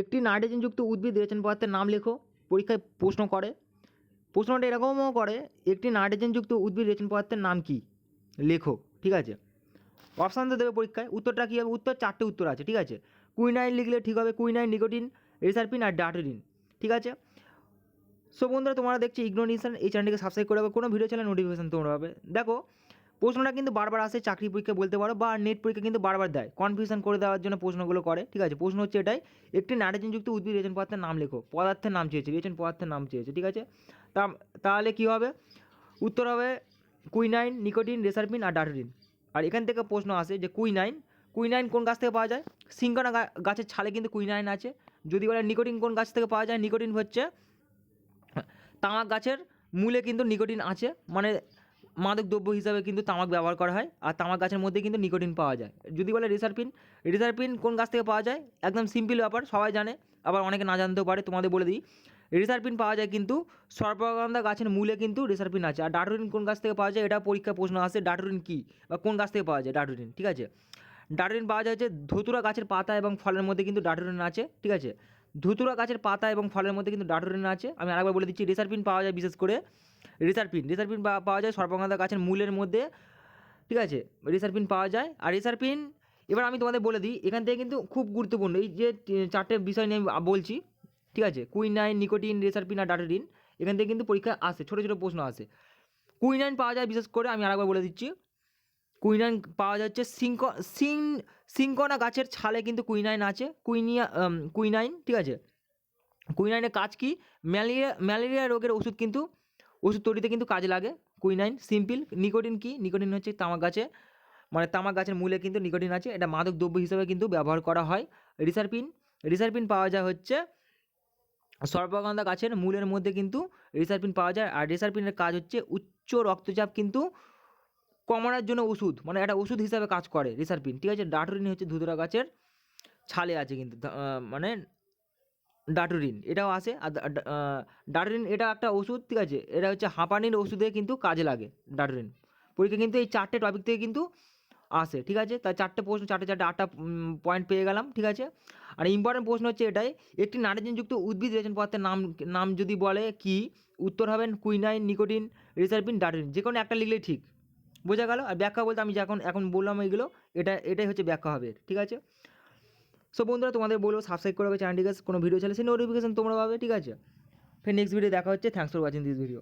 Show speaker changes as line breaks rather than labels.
একটি নাইট্রোজেনযুক্ত উদ্ভিদ রেচন পদার্থের নাম লেখো, পরীক্ষায় প্রশ্ন করে। প্রশ্নটা এরকমও করে, একটি নাইট্রোজেনযুক্ত উদ্ভিদ রেচন পদার্থের নাম কি? লেখো, ঠিক আছে? অপশান তো দেবে পরীক্ষায়, উত্তরটা কী হবে? উত্তর, চারটে উত্তর আছে, ঠিক আছে? কুইনাইন লিখলে ঠিক হবে কুইনাইন নিকোটিন, রেসারপিন আর ডাটোরিন, ঠিক আছে? সো বন্ধুরা, তোমরা দেখছি ইগনোনিশন এই চ্যানেলটিকে সাবস্ক্রাইব করে রাখো, কোনো ভিডিও চ্যানেল নোটিফিকেশন তোমরা পাবে। দেখো প্রশ্নটা কিন্তু বারবার আসে, চাকরি পরীক্ষা বলতে পারো বা নেট পরীক্ষা কিন্তু বারবার দেয়। কনফিউশন করে দেওয়ার জন্য প্রশ্নগুলো করে, ঠিক আছে? প্রশ্ন হচ্ছে এটাই, একটি নাইট্রোজেনযুক্ত উদ্ভিদ রেচন পদার্থের নাম লেখো, পদার্থের নাম চেয়েছে, রেচন পদার্থের নাম চেয়েছে, ঠিক আছে? তাহলে কী হবে? উত্তর হবে কুইনাইন নিকোটিন রেসারপিন আর ডাটোরিন আর এখান থেকে প্রশ্ন আসে যে কুইনাইন কুইনাইন কোন গাছ থেকে পাওয়া যায়? সিঙ্গনা গাছের ছালে কিন্তু কুইনাইন আছে। যদি বলে নিকোটিন কোন গাছ থেকে পাওয়া যায়? নিকোটিন হচ্ছে, তামাক গাছের মূলে কিন্তু নিকোটিন আছে। মানে মাদক দ্রব্য হিসাবে কিন্তু তামাক ব্যবহার করা হয় আর তামাক গাছের মধ্যে কিন্তু নিকোটিন পাওয়া যায়। যদি বলে রিসারপিন রিসারপিন কোন গাছ থেকে পাওয়া যায়? একদম সিম্পল ব্যাপার, সবাই জানে, আবার অনেকে না জানতেও পারে, তোমাদের বলে দিই। রিসারপিন পাওয়া যায় কিন্তু সর্পগন্ধা গাছের মূলে কিন্তু রিসারপিন আছে। আর ডাটোরিন কোন গাছ থেকে পাওয়া যায়? এটা পরীক্ষা প্রশ্ন আসে, ডাটোরিন কী? বা কোন গাছ থেকে পাওয়া যায় ডাটোরিন, ঠিক আছে? ডাটোরিন পাওয়া যায় হচ্ছে ধতুরা গাছের পাতা এবং ফলের মধ্যে কিন্তু ডাটোরিন আছে, ঠিক আছে? ধুতুরা গাছের পাতা এবং ফলের মধ্যে কিন্তু ডাটোরিন আছে। আমি আরেকবার বলে দিচ্ছি, রেসারপিন পাওয়া যায় বিশেষ করে। রেসারপিন রেসারপিন পাওয়া যায় সর্পগন্ধা গাছের মূলের মধ্যে। ঠিক আছে? রেসারপিন পাওয়া যায়। আর রেসারপিন, এবার আমি তোমাদের বলে দিই, এখান থেকে কিন্তু খুব গুরুত্বপূর্ণ। এই যে চারটে বিষয় নিয়ে আমি বলছি, ঠিক আছে? কুইনাইন, নিকোটিন, রেসারপিন আর ডাটোরিন, এখান থেকে কিন্তু পরীক্ষায় আসে, ছোটো ছোটো প্রশ্ন আসে। কুইনাইন পাওয়া যায় বিশেষ করে, আমি আরেকবার বলে দিচ্ছি। কুইনাইন পাওয়া যাচ্ছে সিঙ্ক সিং সিঙ্কনা গাছের ছালে কিন্তু কুইনাইন আছে। কুইনিয়া কুইনাইন, ঠিক আছে? কুইনাইনের কাজ কি? ম্যালেরিয়া ম্যালেরিয়া রোগের ওষুধ কিন্তু, ওষুধ তৈরিতে কিন্তু কাজে লাগে। Quinine, simple. নিকোটিন কি? নিকোটিন হচ্ছে তামাক গাছে। মানে তামাক গাছের মূলে কিন্তু নিকোটিন আছে। এটা মাদক দ্রব্য হিসেবে কিন্তু ব্যবহার করা হয়। রিসারপিন রিসারপিন পাওয়া যায় হচ্ছে সর্পগন্ধা গাছের মূলের মধ্যে কিন্তু রিসারপিন পাওয়া যায়। আর রিসারপিনের কাজ হচ্ছে উচ্চ রক্তচাপ কিন্তু কমানোর জন্য ওষুধ মানে একটা ওষুধ হিসাবে কাজ করে, রিসারপিন, ঠিক আছে? ডাটোরিন হচ্ছে ধুতরা গাছের ছালে আছে কিন্তু মানে ডাটোরিন, এটাও আসে, আর ডাটোরিন এটা একটা ওষুধ, ঠিক আছে? এটা হচ্ছে হাঁপানির ওষুধে কিন্তু কাজে লাগে ডাটোরিন, পরীক্ষা কিন্তু এই চারটে টপিক থেকে কিন্তু আসে, ঠিক আছে? তাই চারটে প্রশ্ন, চারটে চারটে, আটটা পয়েন্ট পেয়ে গেলাম, ঠিক আছে? আর ইম্পর্টেন্ট প্রশ্ন হচ্ছে এটাই, একটি নাইট্রোজেনযুক্ত উদ্ভিদ রেচন পদার্থের নাম নাম যদি বলে কি? উত্তর হবেন কুইনাইন, নিকোটিন, রিসারপিন, ডাটোরিন যে কোনো একটা লিখলেই ঠিক। বোঝা গেল। আর ব্যাখ্যা বলতে আমি যখন এখন বললাম এইগুলো এটা, এটাই হচ্ছে ব্যাখ্যা হবে, ঠিক আছে? সো বন্ধুরা, তোমাদের বলব সাবস্ক্রাইব করে রাখবে চ্যানেলটিকে কোনো ভিডিও চলে সেই নোটিফিকেশান তোমরা পাবে, ঠিক আছে? ফের নেক্সট ভিডিও দেখা হচ্ছে। Thanks for watching this video